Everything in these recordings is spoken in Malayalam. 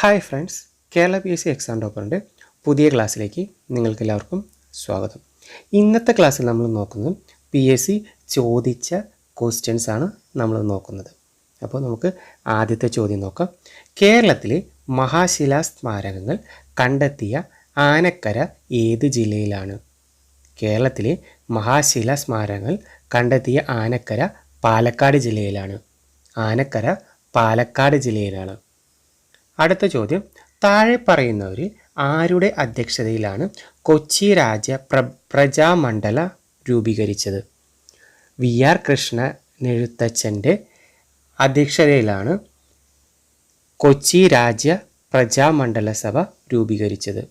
Hi friends Kerala P S C exam ടോപ്പറിന്റെ പുതിയ ക്ലാസ്സിലേക്ക് നിങ്ങൾക്ക് എല്ലാവർക്കും സ്വാഗതം. ഇന്നത്തെ ക്ലാസ്സിൽ നമ്മൾ നോക്കുന്നത് പി എസ് സി ചോദിച്ച ക്വസ്റ്റ്യൻസ് ആണ് നമ്മൾ നോക്കുന്നത്. അപ്പോൾ നമുക്ക് ആദ്യത്തെ ചോദ്യം നോക്കാം. കേരളത്തിലെ മഹാശിലാ സ്മാരകങ്ങൾ കണ്ടെത്തിയ ആനക്കര ഏത് ജില്ലയിലാണ്? കേരളത്തിലെ മഹാശിലാ സ്മാരകങ്ങൾ കണ്ടെത്തിയ ആനക്കര പാലക്കാട് ജില്ലയിലാണ്. ആനക്കര പാലക്കാട് ജില്ലയിലാണ്. അടുത്ത ചോദ്യം. താഴെ പറയുന്നവരിൽ ആരുടെ അധ്യക്ഷതയിലാണ് കൊച്ചി രാജ്യ പ്ര പ്രജാമണ്ഡല രൂപീകരിച്ചത്? വി ആർ കൃഷ്ണനെഴുത്തച്ഛന്റെ അധ്യക്ഷതയിലാണ് കൊച്ചി രാജ്യ പ്രജാമണ്ഡല സഭ രൂപീകരിച്ചത്.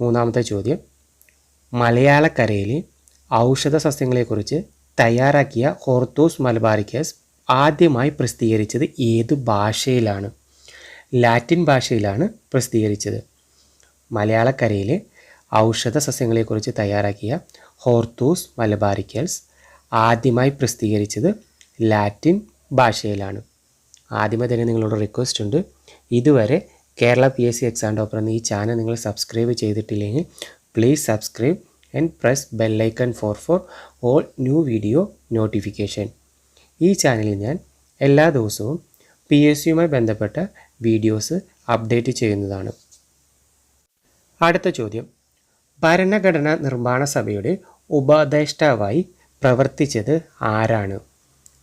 മൂന്നാമത്തെ ചോദ്യം. മലയാളക്കരയിലെ ഔഷധ സസ്യങ്ങളെക്കുറിച്ച് തയ്യാറാക്കിയ ഹോർത്തോസ് മലബാറിക്കസ് ആദ്യമായി പ്രസിദ്ധീകരിച്ചത് ഏത് ഭാഷയിലാണ്? ലാറ്റിൻ ഭാഷയിലാണ് പ്രസിദ്ധീകരിച്ചത്. മലയാളക്കരയിലെ ഔഷധ സസ്യങ്ങളെക്കുറിച്ച് തയ്യാറാക്കിയ ഹോർത്തൂസ് മലബാരിക്കൽസ് ആദ്യമായി പ്രസിദ്ധീകരിച്ചത് ലാറ്റിൻ ഭാഷയിലാണ്. ആദ്യമേ തന്നെ നിങ്ങളോട് റിക്വസ്റ്റ് ഉണ്ട്. ഇതുവരെ Kerala P S C exam topper എന്ന ഈ ചാനൽ നിങ്ങൾ സബ്സ്ക്രൈബ് ചെയ്തിട്ടില്ലെങ്കിൽ please subscribe and press bell icon for for all new video notification ഈ ചാനലിൽ ഞാൻ എല്ലാ ദിവസവും പി എസ് സിയുമായി ബന്ധപ്പെട്ട വീഡിയോസ് അപ്ഡേറ്റ് ചെയ്യുന്നതാണ്. അടുത്ത ചോദ്യം. ഭരണഘടനാ നിർമ്മാണ സഭയുടെ ഉപദേഷ്ടാവായി പ്രവർത്തിച്ചത് ആരാണ്?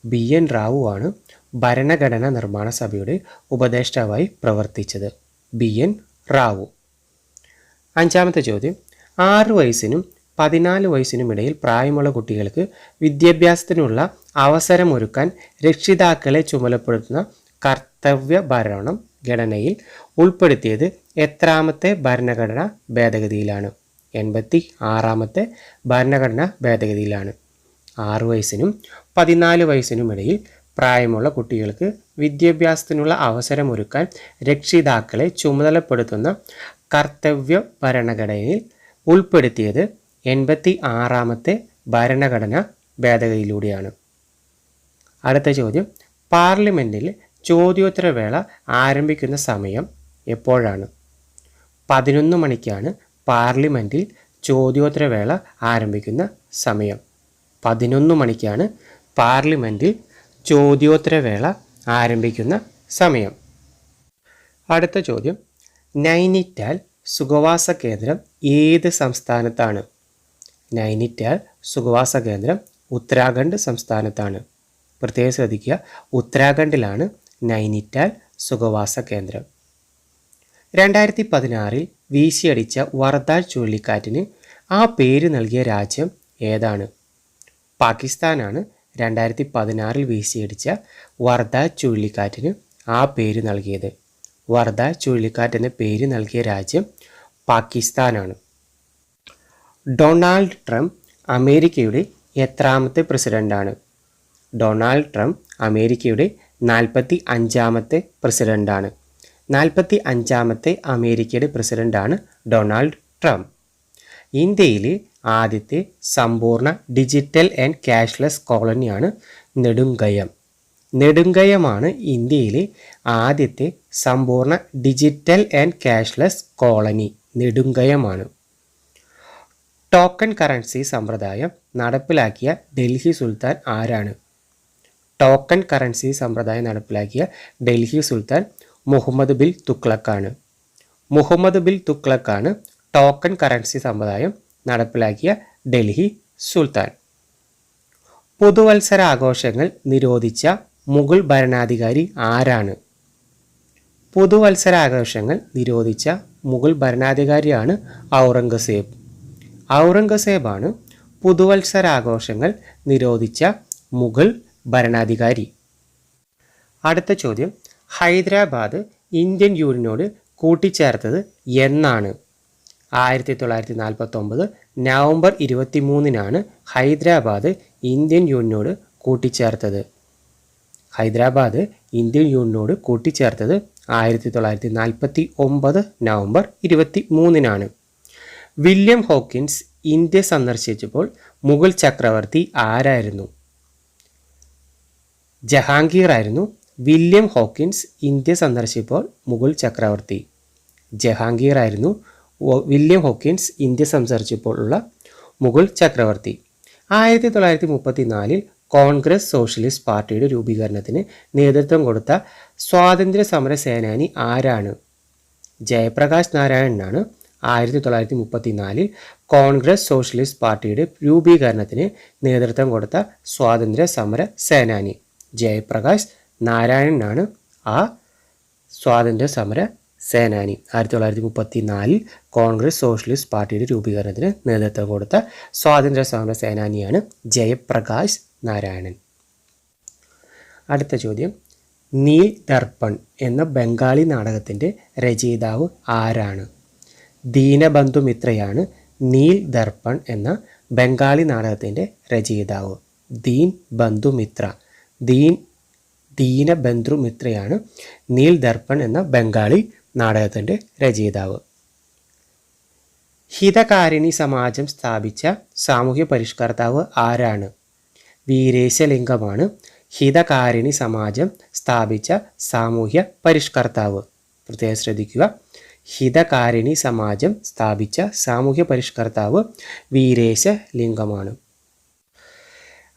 ബി. എൻ. റാവു ആണ് ഭരണഘടനാ നിർമ്മാണ സഭയുടെ ഉപദേഷ്ടാവായി പ്രവർത്തിച്ചത്. ബി. എൻ. റാവു. അഞ്ചാമത്തെ ചോദ്യം. ആറ് വയസ്സിനും പതിനാല് വയസ്സിനുമിടയിൽ പ്രായമുള്ള കുട്ടികൾക്ക് വിദ്യാഭ്യാസത്തിനുള്ള അവസരമൊരുക്കാൻ രക്ഷിതാക്കളെ ചുമതലപ്പെടുത്തുന്ന കർത്തവ്യ ഭരണം ഘടനയിൽ ഉൾപ്പെടുത്തിയത് എത്രാമത്തെ ഭരണഘടനാ ഭേദഗതിയിലാണ്. എൺപത്തി ആറാമത്തെ ഭരണഘടനാ ഭേദഗതിയിലാണ്. ആറു വയസ്സിനും പതിനാല് വയസ്സിനുമിടയിൽ പ്രായമുള്ള കുട്ടികൾക്ക് വിദ്യാഭ്യാസത്തിനുള്ള അവസരമൊരുക്കാൻ രക്ഷിതാക്കളെ ചുമതലപ്പെടുത്തുന്ന കർത്തവ്യ ഭരണഘടനയിൽ ഉൾപ്പെടുത്തിയത് എൺപത്തി ആറാമത്തെ ഭരണഘടന ഭേദഗതിയിലൂടെയാണ്. അടുത്ത ചോദ്യം. പാർലമെന്റിൽ ചോദ്യോത്തരവേള ആരംഭിക്കുന്ന സമയം എപ്പോഴാണ്? പതിനൊന്ന് മണിക്കാണ് പാർലമെന്റിൽ ചോദ്യോത്തരവേള ആരംഭിക്കുന്ന സമയം. പതിനൊന്ന് മണിക്കാണ് പാർലമെന്റിൽ ചോദ്യോത്തരവേള ആരംഭിക്കുന്ന സമയം. അടുത്ത ചോദ്യം. നൈനിറ്റാൽ സുഖവാസ കേന്ദ്രം ഏത് സംസ്ഥാനത്താണ്? നൈനിറ്റാൽ സുഖവാസ കേന്ദ്രം ഉത്തരാഖണ്ഡ് സംസ്ഥാനത്താണ്. പ്രത്യേകം ശ്രദ്ധിക്കുക. ഉത്തരാഖണ്ഡിലാണ് നൈനിറ്റാൽ സുഖവാസ കേന്ദ്രം. രണ്ടായിരത്തി പതിനാറിൽ വീശിയടിച്ച വർദാൽ ചുഴലിക്കാറ്റിന് ആ പേര് നൽകിയ രാജ്യം ഏതാണ്? പാകിസ്ഥാനാണ് രണ്ടായിരത്തി പതിനാറിൽ വീശിയടിച്ച വർദ്ധ ചുഴലിക്കാറ്റിന് ആ പേര് നൽകിയത്. വർദ്ധ ചുഴലിക്കാറ്റ് എന്ന പേര് നൽകിയ രാജ്യം പാകിസ്ഥാനാണ്. ഡൊണാൾഡ് ട്രംപ് അമേരിക്കയുടെ എത്രാമത്തെ പ്രസിഡന്റാണ് ഡൊണാൾഡ് ട്രംപ് അമേരിക്കയുടെ നാൽപ്പത്തി അഞ്ചാമത്തെ പ്രസിഡന്റാണ് നാൽപ്പത്തി അഞ്ചാമത്തെ അമേരിക്കയുടെ പ്രസിഡന്റാണ് ഡൊണാൾഡ് ട്രംപ്. ഇന്ത്യയിൽ ആദ്യത്തെ സമ്പൂർണ ഡിജിറ്റൽ ആൻഡ് ക്യാഷ്ലെസ് കോളനിയാണ് നെടുങ്കയം. നെടുങ്കയമാണ് ഇന്ത്യയിലെ ആദ്യത്തെ സമ്പൂർണ ഡിജിറ്റൽ ആൻഡ് ക്യാഷ്ലെസ് കോളനി നെടുങ്കയമാണ്. ടോക്കൺ കറൻസി സമ്പ്രദായം നടപ്പിലാക്കിയ ഡൽഹി സുൽത്താൻ ആരാണ്? ടോക്കൺ കറൻസി സമ്പ്രദായം നടപ്പിലാക്കിയ ഡൽഹി സുൽത്താൻ മുഹമ്മദ് ബിൽ തുക്ലക്കാണ്. മുഹമ്മദ് ബിൽ തുക്ലക്കാണ് ടോക്കൺ കറൻസി സമ്പ്രദായം നടപ്പിലാക്കിയ ഡൽഹി സുൽത്താൻ. പുതുവത്സര ആഘോഷങ്ങൾ നിരോധിച്ച മുഗൾ ഭരണാധികാരി ആരാണ്? പുതുവത്സര ആഘോഷങ്ങൾ നിരോധിച്ച മുഗൾ ഭരണാധികാരിയാണ് ഔറംഗസേബ്. ഔറംഗസേബാണ് പുതുവത്സരാഘോഷങ്ങൾ നിരോധിച്ച മുഗൾ ഭരണാധികാരി. അടുത്ത ചോദ്യം. ഹൈദരാബാദ് ഇന്ത്യൻ യൂണിയനോട് കൂട്ടിച്ചേർത്തത് എന്നാണ്. ആയിരത്തി തൊള്ളായിരത്തി നാൽപ്പത്തൊമ്പത് നവംബർ ഇരുപത്തി മൂന്നിനാണ് ഹൈദരാബാദ് ഇന്ത്യൻ യൂണിയനോട് കൂട്ടിച്ചേർത്തത്. ഹൈദരാബാദ് ഇന്ത്യൻ യൂണിയനോട് കൂട്ടിച്ചേർത്തത് ആയിരത്തി തൊള്ളായിരത്തി നാൽപ്പത്തി ഒമ്പത് നവംബർ ഇരുപത്തി മൂന്നിനാണ് വില്യം ഹോക്കിൻസ് ഇന്ത്യ സന്ദർശിച്ചപ്പോൾ മുഗൾ ചക്രവർത്തി ആരായിരുന്നു? ജഹാംഗീർ ആയിരുന്നു വില്യം ഹോക്കിൻസ് ഇന്ത്യ സന്ദർശിച്ചപ്പോൾ മുഗൾ ചക്രവർത്തി. വോ- വില്യം ഹോക്കിൻസ് ഇന്ത്യ സന്ദർശിച്ചപ്പോൾ ഉള്ള മുഗൾ ചക്രവർത്തി. ആയിരത്തി തൊള്ളായിരത്തി മുപ്പത്തി നാലിൽ കോൺഗ്രസ് സോഷ്യലിസ്റ്റ് പാർട്ടിയുടെ രൂപീകരണത്തിന് നേതൃത്വം കൊടുത്ത സ്വാതന്ത്ര്യ സമര സേനാനി ആരാണ്? ജയപ്രകാശ് നാരായണനാണ് ആയിരത്തി തൊള്ളായിരത്തി മുപ്പത്തി നാലിൽ കോൺഗ്രസ് സോഷ്യലിസ്റ്റ് പാർട്ടിയുടെ രൂപീകരണത്തിന് നേതൃത്വം കൊടുത്ത സ്വാതന്ത്ര്യ സമര സേനാനി ജയപ്രകാശ് നാരായണനാണ് ആ സ്വാതന്ത്ര്യ സമര സേനാനി. ആയിരത്തി തൊള്ളായിരത്തി മുപ്പത്തി നാലിൽ കോൺഗ്രസ് സോഷ്യലിസ്റ്റ് പാർട്ടിയുടെ രൂപീകരണത്തിന് നേതൃത്വം കൊടുത്ത സ്വാതന്ത്ര്യ സമര സേനാനിയാണ് ജയപ്രകാശ് നാരായണൻ. അടുത്ത ചോദ്യം. നീൽ ദർപ്പൺ എന്ന ബംഗാളി നാടകത്തിന്റെ രചയിതാവ് ആരാണ്? ദീനബന്ധു മിത്രയാണ് നീൽ ദർപ്പൺ എന്ന ബംഗാളി നാടകത്തിന്റെ രചയിതാവ്. ദീൻ ബന്ധു മിത്ര. ദീൻ ദീന ദീനബന്ധു മിത്രയാണ് നീൽ ദർപ്പൺ എന്ന ബംഗാളി നാടകത്തിന്റെ രചയിതാവ്. ഹിതകാരിണി സമാജം സ്ഥാപിച്ച സാമൂഹ്യ പരിഷ്കർത്താവ് ആരാണ്? വീരേശലിംഗമാണ് ഹിതകാരിണി സമാജം സ്ഥാപിച്ച സാമൂഹ്യ പരിഷ്കർത്താവ്. പ്രത്യേകം ശ്രദ്ധിക്കുക ഹിതകാരിണി സമാജം സ്ഥാപിച്ച സാമൂഹ്യ പരിഷ്കർത്താവ് വീരേശലിംഗമാണ്.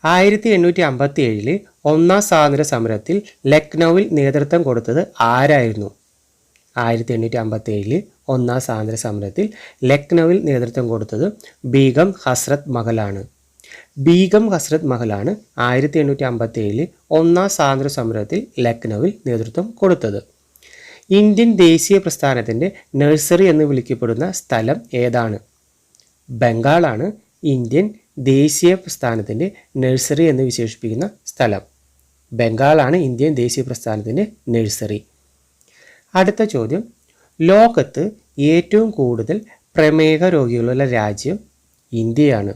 ആയിരത്തി എണ്ണൂറ്റി അമ്പത്തി ഏഴിൽ ഒന്നാം സ്വാതന്ത്ര്യ സമരത്തിൽ ലക്നൌവിൽ നേതൃത്വം കൊടുത്തത് ആരായിരുന്നു? ആയിരത്തി എണ്ണൂറ്റി അമ്പത്തി ഏഴിൽ ഒന്നാം സ്വാതന്ത്ര്യ സമരത്തിൽ ലക്നൌവിൽ നേതൃത്വം കൊടുത്തത് ബീഗം ഹസ്രത് മഹലാണ്. ബീഗം ഹസ്രത് മഹലാണ് ആയിരത്തി എണ്ണൂറ്റി അമ്പത്തി ഏഴിൽ ഒന്നാം സ്വാതന്ത്ര്യ സമരത്തിൽ ലക്നൌവിൽ നേതൃത്വം കൊടുത്തത്. ഇന്ത്യൻ ദേശീയ പ്രസ്ഥാനത്തിന്റെ നഴ്സറി എന്ന് വിളിക്കപ്പെടുന്ന സ്ഥലം ഏതാണ്? ബംഗാളാണ് ഇന്ത്യൻ ദേശീയ പ്രസ്ഥാനത്തിന്റെ നഴ്സറി എന്ന് വിശേഷിപ്പിക്കുന്ന സ്ഥലം. ബംഗാളാണ് ഇന്ത്യൻ ദേശീയ പ്രസ്ഥാനത്തിന്റെ നഴ്സറി. അടുത്ത ചോദ്യം. ലോകത്ത് ഏറ്റവും കൂടുതൽ പ്രമേഹ രോഗികളുള്ള രാജ്യം ഇന്ത്യയാണ്.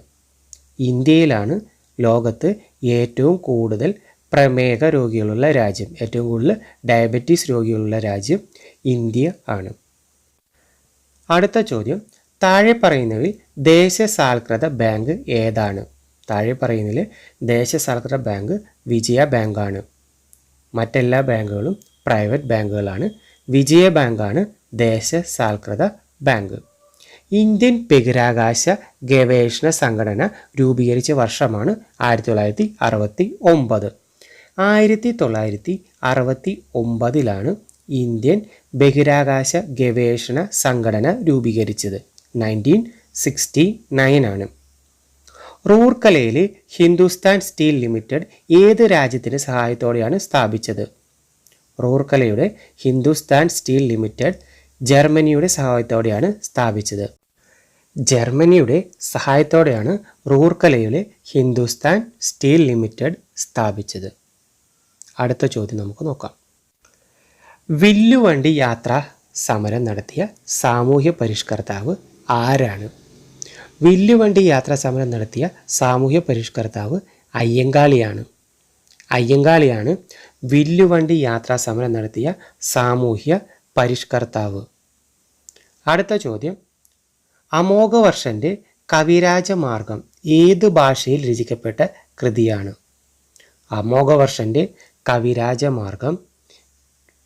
ഇന്ത്യയിലാണ് ലോകത്ത് ഏറ്റവും കൂടുതൽ പ്രമേഹ രോഗികളുള്ള രാജ്യം. ഏറ്റവും കൂടുതൽ ഡയബറ്റീസ് രോഗികളുള്ള രാജ്യം ഇന്ത്യ ആണ്. അടുത്ത ചോദ്യം. താഴെ പറയുന്നവയിൽ ദേശസാൽകൃത ബാങ്ക് ഏതാണ്? താഴെ പറയുന്നതിൽ ദേശസാൽകൃത ബാങ്ക് വിജയ ബാങ്കാണ്. മറ്റെല്ലാ ബാങ്കുകളും പ്രൈവറ്റ് ബാങ്കുകളാണ്. വിജയ ബാങ്കാണ് ദേശസാൽകൃത ബാങ്ക്. ഇന്ത്യൻ ബഹിരാകാശ ഗവേഷണ സംഘടന രൂപീകരിച്ച വർഷമാണ് ആയിരത്തി തൊള്ളായിരത്തി അറുപത്തി ഒമ്പത് ആയിരത്തി തൊള്ളായിരത്തി അറുപത്തി ഒമ്പതിലാണ് ഇന്ത്യൻ ബഹിരാകാശ ഗവേഷണ സംഘടന രൂപീകരിച്ചത്. നയന്റീൻ സിക്സ്റ്റി നയൻ ആണ്. റൂർക്കലയിലെ ഹിന്ദുസ്ഥാൻ സ്റ്റീൽ ലിമിറ്റഡ് ഏത് രാജ്യത്തിന്റെ സഹായത്തോടെയാണ് സ്ഥാപിച്ചത്? റൂർക്കലയുടെ ഹിന്ദുസ്ഥാൻ സ്റ്റീൽ ലിമിറ്റഡ് ജർമ്മനിയുടെ സഹായത്തോടെയാണ് സ്ഥാപിച്ചത്. ജർമ്മനിയുടെ സഹായത്തോടെയാണ് റൂർക്കലയിലെ ഹിന്ദുസ്ഥാൻ സ്റ്റീൽ ലിമിറ്റഡ് സ്ഥാപിച്ചത്. അടുത്ത ചോദ്യം നമുക്ക് നോക്കാം. വില്ലുവണ്ടി യാത്ര സമരം നടത്തിയ സാമൂഹ്യ പരിഷ്കർത്താവ് ആരാണ്? വില്ലുവണ്ടി യാത്രാ സമരം നടത്തിയ സാമൂഹ്യ പരിഷ്കർത്താവ് അയ്യങ്കാളിയാണ്. അയ്യങ്കാളിയാണ് വില്ലുവണ്ടി യാത്രാ സമരം നടത്തിയ സാമൂഹ്യ പരിഷ്കർത്താവ്. അടുത്ത ചോദ്യം. അമോഘവർഷന്റെ കവിരാജമാർഗം ഏത് ഭാഷയിൽ രചിക്കപ്പെട്ട കൃതിയാണ്? അമോഘവർഷന്റെ കവിരാജമാർഗം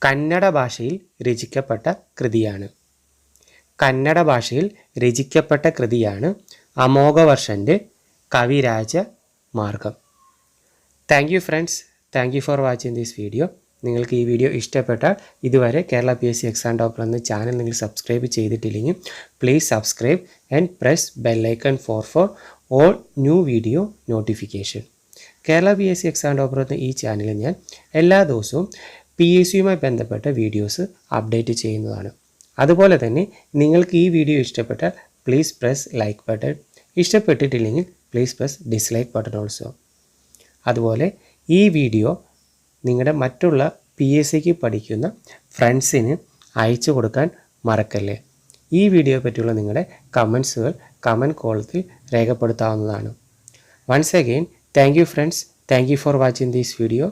കന്നഡ ഭാഷയിൽ രചിക്കപ്പെട്ട കൃതിയാണ്. കന്നഡ ഭാഷയിൽ രചിക്കപ്പെട്ട കൃതിയാണ് അമോഘവർഷന്റെ Kavirajamarga. Thank you friends thank you for watching this video നിങ്ങൾക്ക് ഈ വീഡിയോ ഇഷ്ടപ്പെട്ടാൽ ഇതുവരെ Kerala P S C exam topper എന്ന ചാനൽ നിങ്ങൾ സബ്സ്ക്രൈബ് ചെയ്തിട്ടില്ലെങ്കിൽ please subscribe and press bell icon for for all new video notification Kerala P S C exam topper എന്ന ഈ ചാനലിൽ ഞാൻ എല്ലാ ദിവസവും പി എസ് സിയുമായി ബന്ധപ്പെട്ട വീഡിയോസ് അപ്ഡേറ്റ് ചെയ്യുന്നതാണ്. അതുപോലെ തന്നെ നിങ്ങൾക്ക് ഈ വീഡിയോ ഇഷ്ടപ്പെട്ടാൽ please press like button ഇഷ്ടപ്പെട്ടിട്ടില്ലെങ്കിൽ please press dislike button also അതുപോലെ ഈ വീഡിയോ നിങ്ങളുടെ മറ്റുള്ള പി എസ് സിക്ക് പഠിക്കുന്ന ഫ്രണ്ട്സിന് അയച്ചു കൊടുക്കാൻ മറക്കല്ലേ? ഈ വീഡിയോയെ പറ്റിയുള്ള നിങ്ങളുടെ കമൻസുകൾ കമന്റ് കോളത്തിൽ രേഖപ്പെടുത്താവുന്നതാണ്. Once again thank you friends thank you for watching these video